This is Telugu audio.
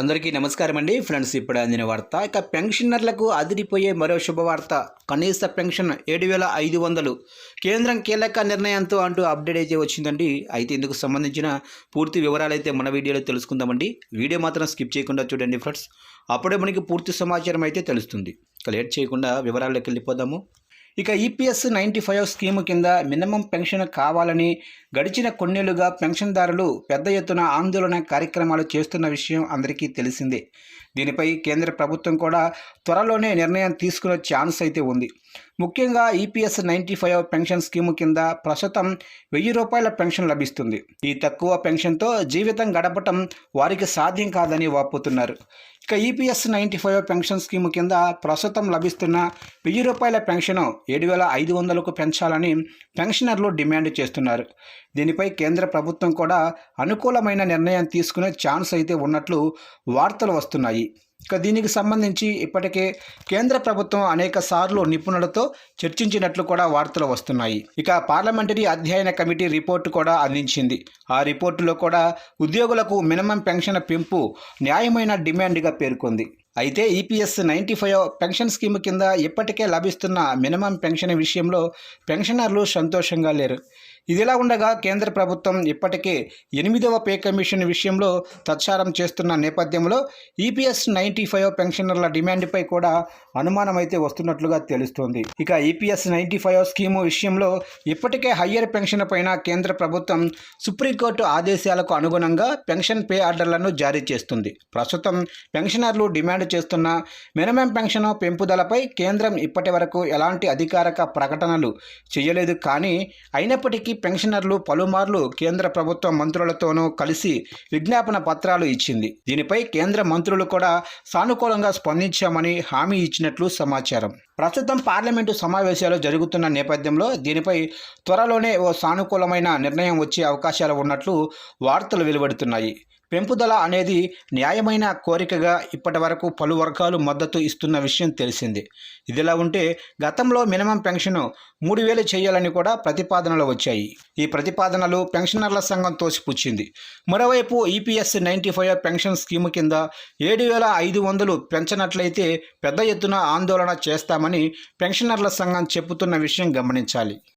అందరికీ నమస్కారం అండి ఫ్రెండ్స్ ఇప్పుడు అందిన వార్త. ఇక పెన్షనర్లకు అదిరిపోయే మరో శుభవార్త. కనీస పెన్షన్ ఏడు వేల ఐదు వందలు. కేంద్రం కీలక నిర్ణయంతో అంటూ అప్డేట్ అయితే వచ్చిందండి. అయితే ఇందుకు సంబంధించిన పూర్తి వివరాలు అయితే మన వీడియోలో తెలుసుకుందామండి. వీడియో మాత్రం స్కిప్ చేయకుండా చూడండి ఫ్రెండ్స్. అప్పుడే మనకి పూర్తి సమాచారం అయితే తెలుస్తుంది. ఇక లేట్ చేయకుండా వివరాల్లోకి వెళ్ళిపోదాము. ఇక ఈపీఎస్ నైంటీ ఫైవ్ స్కీమ్ కింద మినిమం పెన్షన్ కావాలని గడిచిన కొన్నేళ్ళుగా పెన్షన్దారులు పెద్ద ఎత్తున ఆందోళన కార్యక్రమాలు చేస్తున్న విషయం అందరికీ తెలిసిందే. దీనిపై కేంద్ర ప్రభుత్వం కూడా త్వరలోనే నిర్ణయం తీసుకునే ఛాన్స్ అయితే ఉంది. ముఖ్యంగా EPS ninety five pension scheme కింద ప్రస్తుతం వెయ్యి రూపాయల పెన్షన్ లభిస్తుంది. ఈ తక్కువ పెన్షన్తో జీవితం గడపటం వారికి సాధ్యం కాదని వాపోతున్నారు. ఇక EPS ninety five pension scheme కింద ప్రస్తుతం లభిస్తున్న వెయ్యి రూపాయల పెన్షన్ ఏడు వేల ఐదు వందలకు పెంచాలని పెన్షనర్లు డిమాండ్ చేస్తున్నారు. దీనిపై కేంద్ర ప్రభుత్వం కూడా అనుకూలమైన నిర్ణయం తీసుకునే ఛాన్స్ అయితే ఉన్నట్లు వార్తలు వస్తున్నాయి. ఇక దీనికి సంబంధించి ఇప్పటికే కేంద్ర ప్రభుత్వం అనేక సార్లు నిపుణులతో చర్చించినట్లు కూడా వార్తలు వస్తున్నాయి. ఇక పార్లమెంటరీ అధ్యయన కమిటీ రిపోర్టు కూడా అందించింది. ఆ రిపోర్టులో కూడా ఉద్యోగులకు మినిమం పెన్షన్ పెంపు న్యాయమైన డిమాండ్గా పేర్కొంది. అయితే EPS ninety five pension scheme కింద ఇప్పటికే లభిస్తున్న మినిమం పెన్షన్ విషయంలో పెన్షనర్లు సంతోషంగా లేరు. ఇదిలా ఉండగా కేంద్ర ప్రభుత్వం ఇప్పటికే ఎనిమిదవ పే కమిషన్ విషయంలో తత్సారం చేస్తున్న నేపథ్యంలో ఈపీఎస్ నైంటీ ఫైవ్ పెన్షనర్ల డిమాండ్పై కూడా అనుమానం అయితే వస్తున్నట్లుగా తెలుస్తోంది. ఇక ఈపీఎస్ నైంటీ ఫైవ్ స్కీము విషయంలో ఇప్పటికే హయ్యర్ పెన్షన్ పైన కేంద్ర ప్రభుత్వం సుప్రీంకోర్టు ఆదేశాలకు అనుగుణంగా పెన్షన్ పే ఆర్డర్లను జారీ చేస్తుంది. ప్రస్తుతం పెన్షనర్లు డిమాండ్ చేస్తున్న మినిమం పెన్షన్ పెంపుదలపై కేంద్రం ఇప్పటి వరకు ఎలాంటి అధికారిక ప్రకటనలు చేయలేదు కానీ అయినప్పటికీ పెన్షనర్లు పలుమార్లు కేంద్ర ప్రభుత్వ మంత్రులతోనూ కలిసి విజ్ఞాపన పత్రాలు ఇచ్చింది. దీనిపై కేంద్ర మంత్రులు కూడా సానుకూలంగా స్పందించామని హామీ ఇచ్చినట్లు సమాచారం. ప్రస్తుతం పార్లమెంటు సమావేశాలు జరుగుతున్న నేపథ్యంలో దీనిపై త్వరలోనే ఓ సానుకూలమైన నిర్ణయం వచ్చే అవకాశాలు ఉన్నట్లు వార్తలు వెలువడుతున్నాయి. పెంపుదల అనేది న్యాయమైన కోరికగా ఇప్పటి వరకు పలు వర్గాలు మద్దతు ఇస్తున్న విషయం తెలిసింది. ఇదిలా ఉంటే గతంలో మినిమం పెన్షన్ మూడు వేలు చేయాలని కూడా ప్రతిపాదనలు వచ్చాయి. ఈ ప్రతిపాదనలు పెన్షనర్ల సంఘం తోసిపుచ్చింది. మరోవైపు EPS ninety five pension scheme కింద ఏడు వేల ఐదు వందలు పెంచనట్లయితే పెద్ద ఎత్తున ఆందోళన చేస్తామని పెన్షనర్ల సంఘం చెబుతున్న విషయం గమనించాలి.